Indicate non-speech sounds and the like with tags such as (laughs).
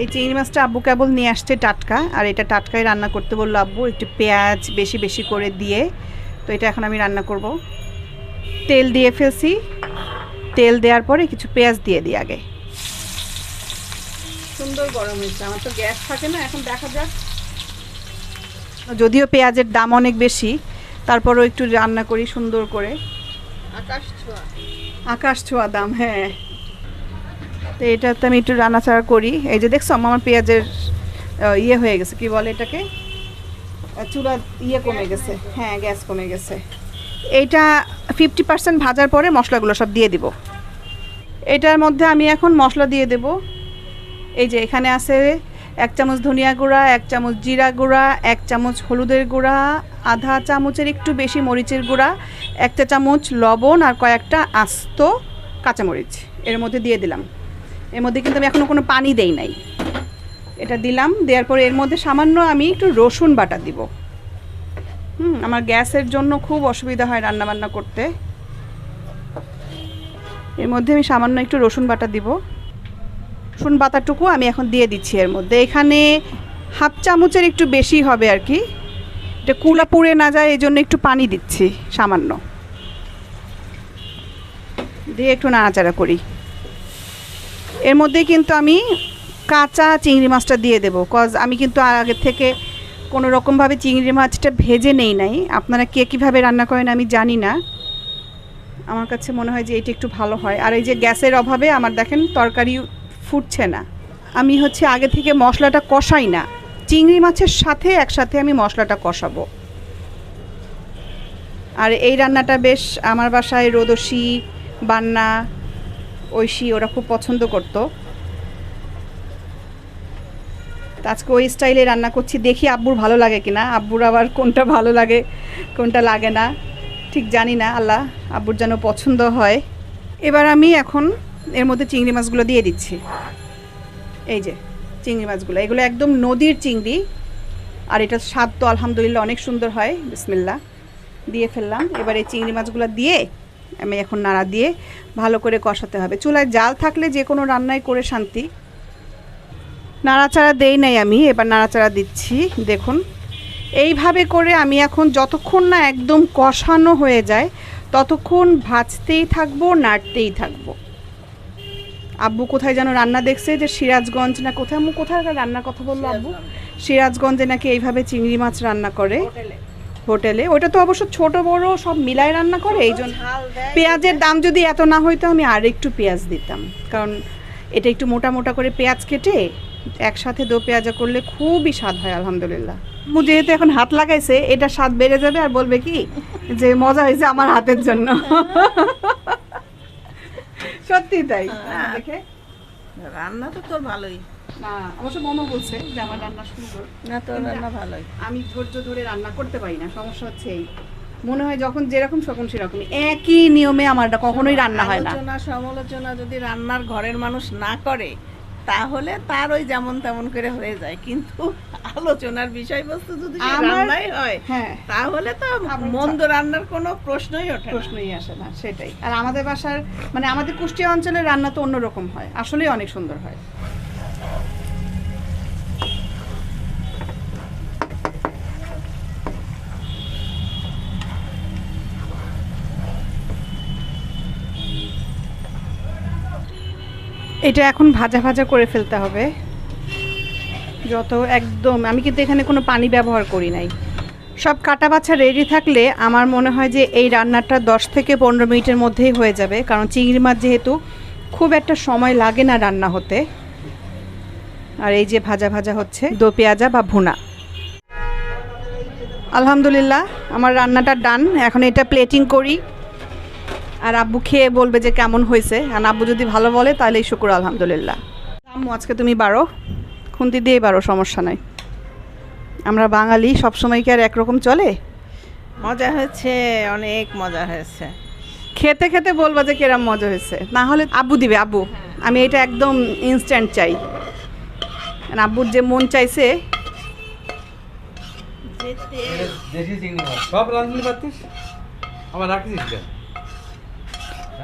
এই চিংড়ি মাছটা আব্বু কেবল নিয়ে আসছে টাটকা আর এটা টাটকাই রান্না করতে বলল আব্বু একটু পেঁয়াজ বেশি বেশি করে দিয়ে। তো এটা এখন আমি রান্না করব। তেল দিয়ে ফেলছি। তেল দেওয়ার পরে কিছু পেঁয়াজ দিয়ে দিই আগে। সুন্দর গরম হয়েছে আমার তো গ্যাস থাকে না এখন দেখা যাক। যদিও পেঁয়াজের দাম অনেক বেশি তারপরও একটু রান্না করি সুন্দর করে। আকাশ ছোঁয়া। আকাশ ছোঁয়া দাম হ্যাঁ। তো এটাতে আমি একটু রান্নাচাড়া করি। এই যে দেখছ, আমার পেঁয়াজের ইয়ে হয়ে গেছে, কি বলে এটাকে? চুলা ইয়ে কমে গেছে। হ্যাঁ গ্যাস কমে গেছে। এইটা ফিফটি পার্সেন্ট ভাজার পরে মশলাগুলো সব দিয়ে দিব। এটার মধ্যে আমি এখন মশলা দিয়ে দেব। এই যে এখানে আছে এক চামচ ধনিয়া গুঁড়া, এক চামচ জিরা গুঁড়া, এক চামচ হলুদের গুঁড়া, আধা চামচের একটু বেশি মরিচের গুঁড়া, একটা চামচ লবণ আর কয়েকটা আস্ত কাঁচামরিচ এর মধ্যে দিয়ে দিলাম। এর মধ্যে কিন্তু আমি এখনও কোনো পানি দেই নাই। এটা দিলাম, দেওয়ার পরে এর মধ্যে সামান্য আমি একটু রসুন বাটা দিব। হুম, আমার গ্যাসের জন্য খুব অসুবিধা হয় রান্না বান্না করতে। এর মধ্যে আমি সামান্য একটু রসুন বাটা দিব। রসুন বাটাটুকু আমি এখন দিয়ে দিচ্ছি এর মধ্যে। এখানে হাফ চামচের একটু বেশি হবে আর কি। এটা কুলা পুড়ে না যায়, এই জন্য একটু পানি দিচ্ছি সামান্য। দিয়ে একটু নাড়াচাড়া করি। এর মধ্যে কিন্তু আমি কাঁচা চিংড়ি মাছটা দিয়ে দেবো কজ আমি কিন্তু আগে থেকে কোনো রকমভাবে চিংড়ি মাছটা ভেজে নেই নাই। আপনারা কে কীভাবে রান্না করেন আমি জানি না। আমার কাছে মনে হয় যে এটা একটু ভালো হয়। আর এই যে গ্যাসের অভাবে আমার দেখেন তরকারি ফুটছে না। আমি হচ্ছে আগে থেকে মশলাটা কষাই না। চিংড়ি মাছের সাথে একসাথে আমি মশলাটা কষাবো। আর এই রান্নাটা বেশ আমার বাসায় রোদসি বান্না ঐশী ওরা খুব পছন্দ করতো। আজকে ওই স্টাইলে রান্না করছি, দেখি আব্বুর ভালো লাগে কিনা। আব্বুর আবার কোনটা ভালো লাগে, কোনটা লাগে না, ঠিক জানি না, আল্লাহ, আব্বুর যেন পছন্দ হয়। এবার আমি এখন এর মধ্যে চিংড়ি মাছগুলো দিয়ে দিচ্ছি। এই যে, চিংড়ি মাছগুলো, এগুলো একদম নদীর চিংড়ি। আর এটার স্বাদ তো আলহামদুলিল্লাহ অনেক সুন্দর হয় বিসমিল্লা দিয়ে ফেললাম। এবার এই চিংড়ি মাছগুলো দিয়ে আমি এখন নাড়া দিয়ে ভালো করে কষাতে হবে। চুলায় জাল থাকলে যে কোনো রান্নাই করে শান্তি। নাড়াচাড়া দেই নাই আমি এবার নাড়াচাড়া দিচ্ছি দেখুন। এইভাবে করে আমি এখন যতক্ষণ না একদম কষানো হয়ে যায় ততক্ষণ ভাজতেই থাকব নাড়তেই থাকব। আব্বু কোথায় যেন রান্না দেখছে যে সিরাজগঞ্জ না কোথায়? আম্মু কোথায় রান্নার কথা বলল আব্বু? সিরাজগঞ্জে। নাকি এইভাবে চিংড়ি মাছ রান্না করে? হোটেলে। ওটা তো অবশ্য ছোট বড় সব মিলায় রান্না করে এই জন্য পেঁয়াজের দাম যদি এত না হইতো আমি আর একটু পেঁয়াজ দিতাম। কারণ এটা একটু মোটা মোটা করে পেঁয়াজ কেটে একসাথে দো পেঁয়াজা করলে খুবই স্বাদ হয় আলহামদুলিল্লাহ। মু যেহেতু এখন হাত লাগাইছে এটা স্বাদ বেড়ে যাবে আর বলবে কি যে মজা হয়েছে আমার হাতের জন্য। (laughs) সত্যি তাই। হ্যাঁ। দেখে। রান্না তো তোর ভালোই। না অবশ্য মমো বলছে যে আমার রান্না সুন্দর। না তোর রান্না ভালোই। আমি ধৈর্য ধরে রান্না করতে পারি না সমস্যা হচ্ছে এই। মনে হয় যখন যেরকম তখন সেরকম একই নিয়মে আমার কখনোই রান্না হয় না। সমালোচনা যদি রান্নার ঘরের মানুষ না করে তাহলে তার ওই যেমন তেমন করে হয়ে যায়। কিন্তু আলোচনার বিষয়বস্তু যদি রান্নাই হয় হ্যাঁ। তাহলে তো মন্দ রান্নার কোনো প্রশ্নই ওঠে প্রশ্নই আসে না সেটাই। আর আমাদের বাসার মানে আমাদের কুষ্টিয়া অঞ্চলের রান্না তো অন্যরকম হয় আসলেই অনেক সুন্দর হয়। এটা এখন ভাজা ভাজা করে ফেলতে হবে। যত একদম, আমি কিন্তু এখানে কোনো পানি ব্যবহার করি নাই। সব কাটা বাছা রেডি থাকলে আমার মনে হয় যে এই রান্নাটা দশ থেকে পনেরো মিনিটের মধ্যেই হয়ে যাবে। কারণ চিংড়ি মাছ যেহেতু খুব একটা সময় লাগে না রান্না হতে। আর এই যে ভাজা ভাজা হচ্ছে, দো পেঁয়াজা বা ভুনা। আলহামদুলিল্লাহ, আমার রান্নাটা ডান এখন এটা প্লেটিং করি। আর আব্বু খেয়ে বলবে যে কেমন হয়েছে। আর আব্বু যদি ভালো বলে তাহলেই শুকুর আলহামদুলিল্লাহ। আম্মু আজকে তুমি বারো খুন্তি দিয়ে বারো সমস্যা নাই। আমরা বাঙালি সবসময় কি আর একরকম চলে? মজা হয়েছে অনেক মজা হয়েছে। খেতে খেতে বলবা যে কেরাম মজা হয়েছে। না হলে আব্বু দিবে আব্বু। আমি এটা একদম ইনস্ট্যান্ট চাই। আর আব্বুর যে মন চাইছে সব রাঁধুনি পারতিস? কেন?